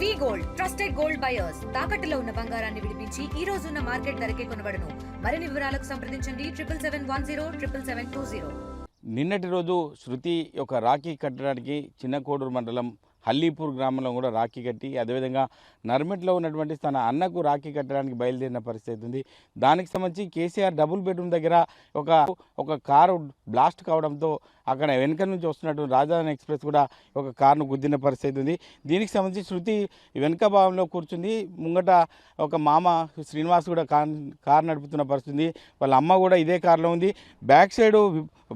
V gold trusted gold buyers. తాకట్టులో ఉన్న బంగారాన్ని విడిపించి ఈ రోజు ఉన్న మార్కెట్ ధరకే కొనబడను. మరిన్ని వివరాలకు సంప్రదించండి triple seven one zero triple seven two zero. నిన్నటి రోజు శృతి యొక్క రాఖీ కట్టడానికి చిన్న కోడూరు మండలం హల్లీపూర్ గ్రామంలో కూడా రాఖీ కట్టి అదేవిధంగా నర్మెట్లో ఉన్నటువంటి తన అన్నకు రాఖీ కట్టడానికి బయలుదేరిన పరిస్థితి ఉంది. దానికి సంబంధించి కేసీఆర్ డబుల్ బెడ్రూమ్ దగ్గర ఒక ఒక కారు బ్లాస్ట్ కావడంతో అక్కడ వెనక నుంచి వస్తున్నటువంటి రాజధాని ఎక్స్ప్రెస్ కూడా ఒక కారును గుద్దిన పరిస్థితి ఉంది. దీనికి సంబంధించి శృతి వెనుక భాగంలో కూర్చుంది. ముంగట ఒక మామ శ్రీనివాస్ కూడా కార్ కారు నడుపుతున్న పరిస్థితి ఉంది. వాళ్ళ అమ్మ కూడా ఇదే కారులో ఉంది. బ్యాక్ సైడ్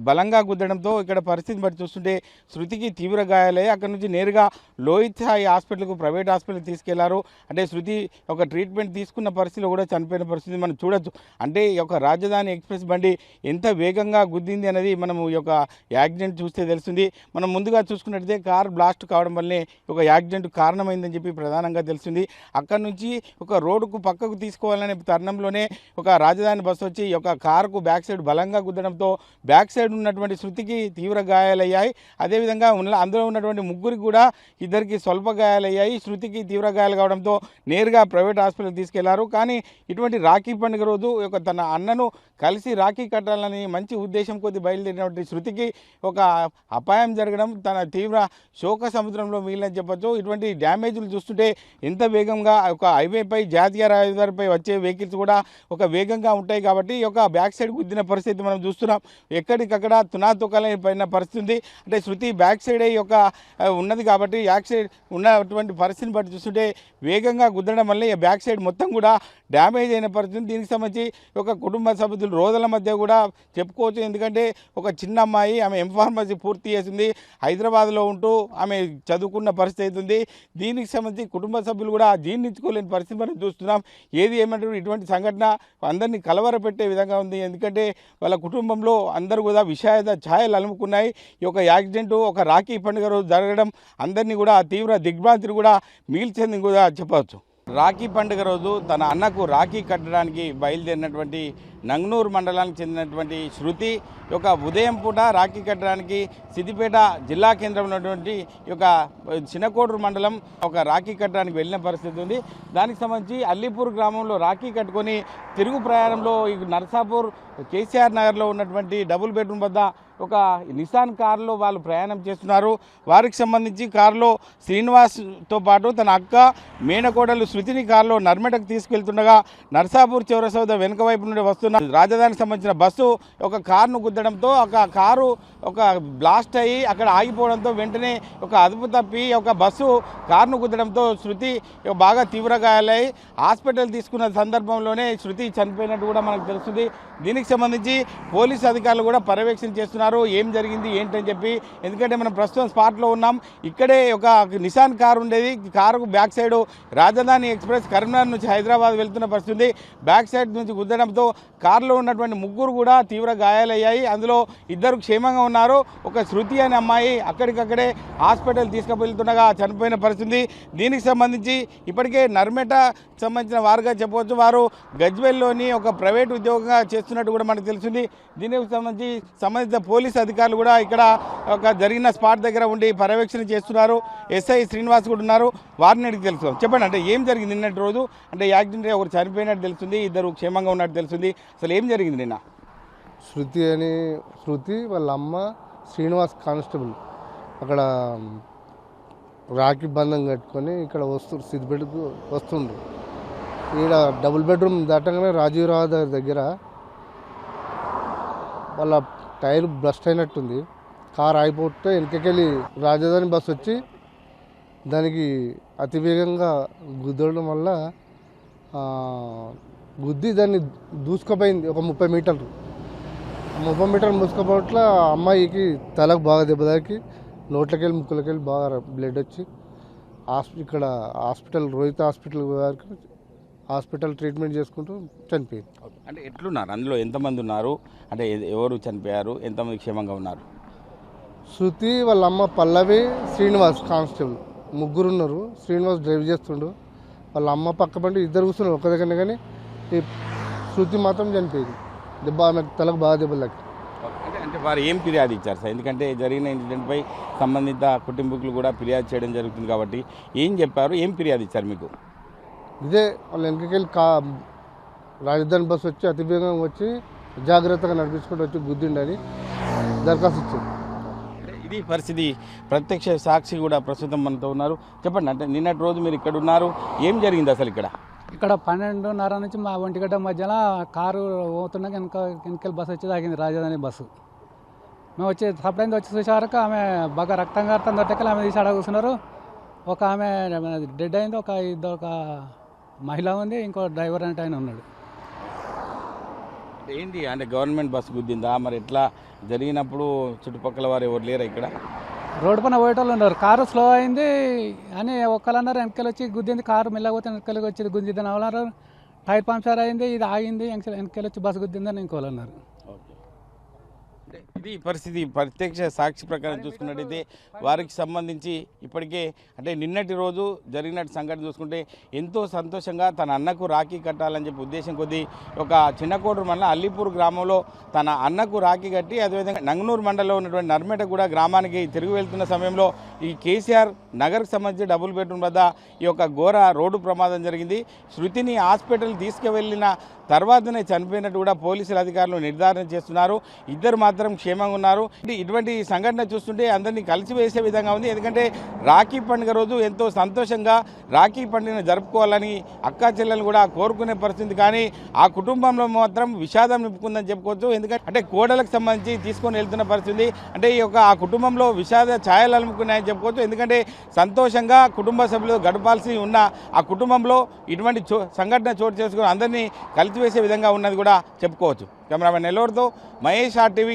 బలంగా గుద్దడంతో ఇక్కడ పరిస్థితిని బట్టి చూస్తుంటే శృతికి తీవ్ర గాయాలయ్యి అక్కడ నుంచి నేరుగా లోహిత్ స్థాయి హాస్పిటల్కు ప్రైవేట్ హాస్పిటల్కి తీసుకెళ్ళారు. అంటే శృతి ఒక ట్రీట్మెంట్ తీసుకున్న పరిస్థితిలో కూడా చనిపోయిన పరిస్థితి మనం చూడొచ్చు. అంటే ఈ యొక్క రాజధాని ఎక్స్ప్రెస్ బండి ఎంత వేగంగా గుద్దింది అనేది మనం ఈ యొక్క యాక్సిడెంట్ చూస్తే తెలుస్తుంది. మనం ముందుగా చూసుకున్నట్లయితే కార్ బ్లాస్ట్ కావడం వల్లనే ఒక యాక్సిడెంట్ కారణమైందని చెప్పి ప్రధానంగా తెలుస్తుంది. అక్కడ నుంచి ఒక రోడ్డుకు పక్కకు తీసుకోవాలనే తరుణంలోనే ఒక రాజధాని బస్సు వచ్చి ఒక యొక్క కారుకు బ్యాక్ సైడ్ బలంగా గుద్దడంతో బ్యాక్ సైడ్ ఉన్నటువంటి శృతికి తీవ్ర గాయాలయ్యాయి. అదేవిధంగా అందులో ఉన్నటువంటి ముగ్గురికి కూడా ఇద్దరికి స్వల్ప గాయాలయ్యాయి. శృతికి తీవ్ర గాయాలు కావడంతో నేరుగా ప్రైవేట్ హాస్పిటల్ తీసుకెళ్ళారు. కానీ ఇటువంటి రాఖీ పండుగ రోజు ఒక తన అన్నను కలిసి రాఖీ కట్టాలని మంచి ఉద్దేశం కొద్ది బయలుదేరినటువంటి శృతికి ఒక అపాయం జరగడం తన తీవ్ర శోక సముద్రంలో మిగిలిన చెప్పొచ్చు. ఇటువంటి డ్యామేజ్లు చూస్తుంటే ఎంత వేగంగా ఒక హైవేపై జాతీయ రహదారిపై వచ్చే వెహికల్స్ కూడా ఒక వేగంగా ఉంటాయి కాబట్టి ఒక యొక్క బ్యాక్ సైడ్ గుద్దిన పరిస్థితి మనం చూస్తున్నాం. ఎక్కడికక్కడ తునాతుకలైన పరిస్థితి ఉంది. అంటే శృతి బ్యాక్ సైడ్ యొక్క ఉన్నది కాబట్టి బ్యాక్ సైడ్ ఉన్నటువంటి పరిస్థితిని బట్టి చూస్తుంటే వేగంగా గుద్దడం వల్ల ఈ బ్యాక్ సైడ్ మొత్తం కూడా డ్యామేజ్ అయిన పరిస్థితి దీనికి సంబంధించి ఒక కుటుంబ సభ్యులు రోజుల మధ్య కూడా చెప్పుకోవచ్చు. ఎందుకంటే ఒక చిన్న అమ్మాయి ఆమె ఇన్ఫార్మసీ పూర్తి చేసింది. హైదరాబాద్లో ఉంటూ ఆమె చదువుకున్న పరిస్థితి అవుతుంది. దీనికి సంబంధించి కుటుంబ సభ్యులు కూడా జీర్ణించుకోలేని పరిస్థితి మనం చూస్తున్నాం. ఏది ఏమంటారు? ఇటువంటి సంఘటన అందరినీ కలవరపెట్టే విధంగా ఉంది. ఎందుకంటే వాళ్ళ కుటుంబంలో అందరూ కూడా విషాద ఛాయలు అలుముకున్నాయి. ఈ యొక్క యాక్సిడెంట్ ఒక రాఖీ పండుగ రోజు జరగడం అందరినీ కూడా తీవ్ర దిగ్భ్రాంతిని కూడా మిగిల్చింది కూడా చెప్పవచ్చు. రాఖీ పండుగ రోజు తన అన్నకు రాఖీ కట్టడానికి బయలుదేరినటువంటి నంగనూరు మండలానికి చెందినటువంటి శృతి యొక్క ఉదయం పూట రాఖీ కట్టడానికి సిద్దిపేట జిల్లా కేంద్రం ఉన్నటువంటి యొక్క చిన్నకోటూరు మండలం ఒక రాఖీ కట్టడానికి వెళ్ళిన పరిస్థితి ఉంది. దానికి సంబంధించి అల్లీపూర్ గ్రామంలో రాఖీ కట్టుకొని తిరుగు ప్రయాణంలో ఈ నర్సాపూర్ కేసీఆర్ నగర్లో ఉన్నటువంటి డబుల్ బెడ్రూమ్ వద్ద ఒక నిసాన్ కారులో వాళ్ళు ప్రయాణం చేస్తున్నారు. వారికి సంబంధించి కారులో శ్రీనివాస్తో పాటు తన అక్క మేనకోడలు శృతిని కారులో నర్మెటకు తీసుకెళ్తుండగా నర్సాపూర్ చౌరసౌద వెనుక వైపు నుండి వస్తున్న రాజధానికి సంబంధించిన బస్సు ఒక కారును గుద్దడంతో ఒక కారు ఒక బ్లాస్ట్ అయ్యి అక్కడ ఆగిపోవడంతో వెంటనే ఒక అదుపు తప్పి ఒక బస్సు కారును గుద్దడంతో శృతి బాగా తీవ్ర గాయాలై హాస్పిటల్ తీసుకున్న సందర్భంలోనే శృతి చనిపోయినట్టు కూడా మనకు తెలుస్తుంది. దీనికి సంబంధించి పోలీసు అధికారులు కూడా పర్యవేక్షణ చేస్తున్నారు. ఏం జరిగింది ఏంటని చెప్పి. ఎందుకంటే మనం ప్రస్తుతం స్పాట్లో ఉన్నాం. ఇక్కడే ఒక నిసాన్ కారు ఉండేది. కారుకు back side Rajdhani express Karimnagar నుంచి హైదరాబాద్ వెళ్తున్న పరిస్థితి బ్యాక్ సైడ్ నుంచి గుద్దడంతో కారులో ఉన్నటువంటి ముగ్గురు కూడా తీవ్ర గాయాలయ్యాయి. అందులో ఇద్దరు క్షేమంగా ఉన్నారు. ఒక శృతి అనే అమ్మాయి అక్కడికక్కడే హాస్పిటల్ తీసుకువెళ్తుండగా చనిపోయిన పరిస్థితి. దీనికి సంబంధించి ఇప్పటికే నర్మేట సంబంధించిన వారుగా చెప్పవచ్చు. వారు గజ్వెల్లోని ఒక ప్రైవేట్ ఉద్యోగంగా చేస్తున్నట్టు కూడా మనకు తెలిసింది దీనికి సంబంధించి సంబంధిత పోలీస్ అధికారులు కూడా ఇక్కడ ఒక జరిగిన స్పాట్ దగ్గర ఉండి పర్యవేక్షణ చేస్తున్నారు. ఎస్ఐ శ్రీనివాస్ కూడా ఉన్నారు. వారిని అడిగి తెలుసుకుందాం. చెప్పండి అంటే ఏం జరిగింది నిన్నటి రోజు? అంటే యాక్సిడెంట్ ఒకరు చనిపోయినట్టు తెలుస్తుంది ఇద్దరు క్షేమంగా ఉన్నట్టు తెలుస్తుంది. అసలు ఏం జరిగింది నిన్న? శృతి అని శృతి వాళ్ళ అమ్మ శ్రీనివాస్ కానిస్టేబుల్. అక్కడ రాఖీ బంధం కట్టుకొని ఇక్కడ వస్తు సిద్దిపేటకు వస్తుండ్రు ఈడ డబుల్ బెడ్రూమ్ దాటంగానే రాజీవ్ రహదారి దగ్గర వాళ్ళ టైర్ బ్రస్ట్ అయినట్టుంది. కార్ ఆగిపోతే వెనకకెళ్ళి రాజధాని బస్సు వచ్చి దానికి అతివేగంగా గుద్దడం వల్ల గుద్ది దాన్ని దూసుకుపోయింది ఒక ముప్పై మీటర్లు. ముప్పై మీటర్లు మూసుకుపోవట్ల అమ్మాయికి తలకు బాగా దెబ్బ తాకి నోట్లకెళ్ళి ముక్కులకెళ్ళి బాగా బ్లడ్ వచ్చి హాస్పి ఇక్కడ హాస్పిటల్ రోహిత్ హాస్పిటల్ వరకు హాస్పిటల్ ట్రీట్మెంట్ చేసుకుంటూ చనిపోయింది. అంటే ఎట్లున్నారు? అందులో ఎంతమంది ఉన్నారు? అంటే ఎవరు చనిపోయారు? ఎంతమంది క్షేమంగా ఉన్నారు? శృతి వాళ్ళ అమ్మ పల్లవి శ్రీనివాస్ కానిస్టేబుల్. ముగ్గురు ఉన్నారు. శ్రీనివాస్ డ్రైవ్ చేస్తుండు. వాళ్ళ అమ్మ పక్క పండి ఇద్దరు కూర్చున్నారు. ఒక దగ్గర కానీ ఈ శృతి మాత్రం చనిపోయింది. దెబ్బ ఆమె తలకు బాగా దెబ్బలు తాకి అంటే వారు ఏం ఫిర్యాదు ఇచ్చారు సార్? ఎందుకంటే జరిగిన ఇన్సిడెంట్పై సంబంధిత కుటుంబీకులు కూడా ఫిర్యాదు చేయడం జరుగుతుంది కాబట్టి ఏం చెప్పారు? ఏం ఫిర్యాదు ఇచ్చారు మీకు? ఇదే వాళ్ళు వెనకకెళ్ళి కా రాజధాని బస్సు వచ్చి అతివేగంగా వచ్చి జాగ్రత్తగా నడిపించుకుంటూ వచ్చి గుద్దిండని దరఖాస్తు ఇచ్చింది ఇది పరిస్థితి. ప్రత్యక్ష సాక్షి కూడా ప్రస్తుతం మనతో ఉన్నారు. చెప్పండి అంటే నిన్నటి రోజు మీరు ఇక్కడ ఉన్నారు. ఏం జరిగింది అసలు ఇక్కడ? ఇక్కడ పన్నెండున్నర నుంచి మా ఒంటిగడ్డ మధ్యలో కారు పోతున్నాక వెనక వెనకాల బస్సు వచ్చి తాగింది రాజధాని బస్సు. మేము వచ్చి సప్లైంది వచ్చి చూసే వరకు ఆమె బాగా రక్తం కారుతుంది దొట్టకలు ఆమె తీసి కూర్చున్నారు. ఒక ఆమె డెడ్ అయింది. ఒక ఇద్దరు ఒక మహిళ ఉంది ఇంకో డ్రైవర్ అంటే ఆయన ఉన్నాడు. ఏంటి అంటే గవర్నమెంట్ బస్సు గుద్దిందా? మరి ఎట్లా? జరిగినప్పుడు చుట్టుపక్కల వారు ఎవరు లేరా ఇక్కడ? రోడ్డు పైన పోయేటోళ్ళు ఉన్నారు. కారు స్లో అయింది అని ఒకళ్ళు అన్నారు. వెనకాల వచ్చి గుద్దింది కారు మెల్లకపోతే వెనకాలకి వచ్చి గుద్దిందని అన్నారు. టైర్ పంక్చర్ అయింది ఇది ఆగింది వెనకాల వెనకాల వచ్చి బస్సు గుద్దిందని ఇంకోళ్ళు అన్నారు. ఓకే. ఇది పరిస్థితి. ప్రత్యక్ష సాక్షి ప్రకారం చూసుకున్నట్టయితే వారికి సంబంధించి ఇప్పటికే అంటే నిన్నటి రోజు జరిగినట్టు సంఘటన చూసుకుంటే ఎంతో సంతోషంగా తన అన్నకు రాఖీ కట్టాలని చెప్పి ఉద్దేశం కొద్దీ ఒక చిన్నకోడూరు మండలం అల్లిపూర్ గ్రామంలో తన అన్నకు రాఖీ కట్టి అదేవిధంగా నంగనూరు మండలంలో ఉన్నటువంటి నర్మేటగూడ గ్రామానికి తిరిగి వెళ్తున్న సమయంలో ఈ కేసీఆర్ నగర్కి సంబంధించి డబుల్ బెడ్రూమ్ వద్ద ఈ యొక్క ఘోర రోడ్డు ప్రమాదం జరిగింది. శృతిని హాస్పిటల్ తీసుకువెళ్ళిన తర్వాతనే చనిపోయినట్టు కూడా పోలీసులు అధికారులు నిర్ధారణ చేస్తున్నారు. ఇద్దరు మాత్రం క్షేమంగా ఉన్నారు. ఇటువంటి సంఘటన చూస్తుంటే అందరినీ కలిసివేసే విధంగా ఉంది. ఎందుకంటే రాఖీ పండుగ రోజు ఎంతో సంతోషంగా రాఖీ పండుగను జరుపుకోవాలని అక్కా చెల్లెలు కూడా కోరుకునే పరిస్థితి. కానీ ఆ కుటుంబంలో మాత్రం విషాదం నింపుకుందని చెప్పుకోవచ్చు. ఎందుకంటే అంటే కోడలకు సంబంధించి తీసుకొని వెళ్తున్న పరిస్థితి. అంటే ఈ యొక్క ఆ కుటుంబంలో విషాద ఛాయలు అలుముకున్నాయని చెప్పుకోవచ్చు. ఎందుకంటే సంతోషంగా కుటుంబ సభ్యులు గడపాల్సి ఉన్న ఆ కుటుంబంలో ఇటువంటి చో సంఘటన చోటు చేసుకుని అందరినీ కలిసివేసే విధంగా ఉన్నది కూడా చెప్పుకోవచ్చు. కెమెరామెన్ నెల్లూరుతో మహేష్ ఆర్టీవీ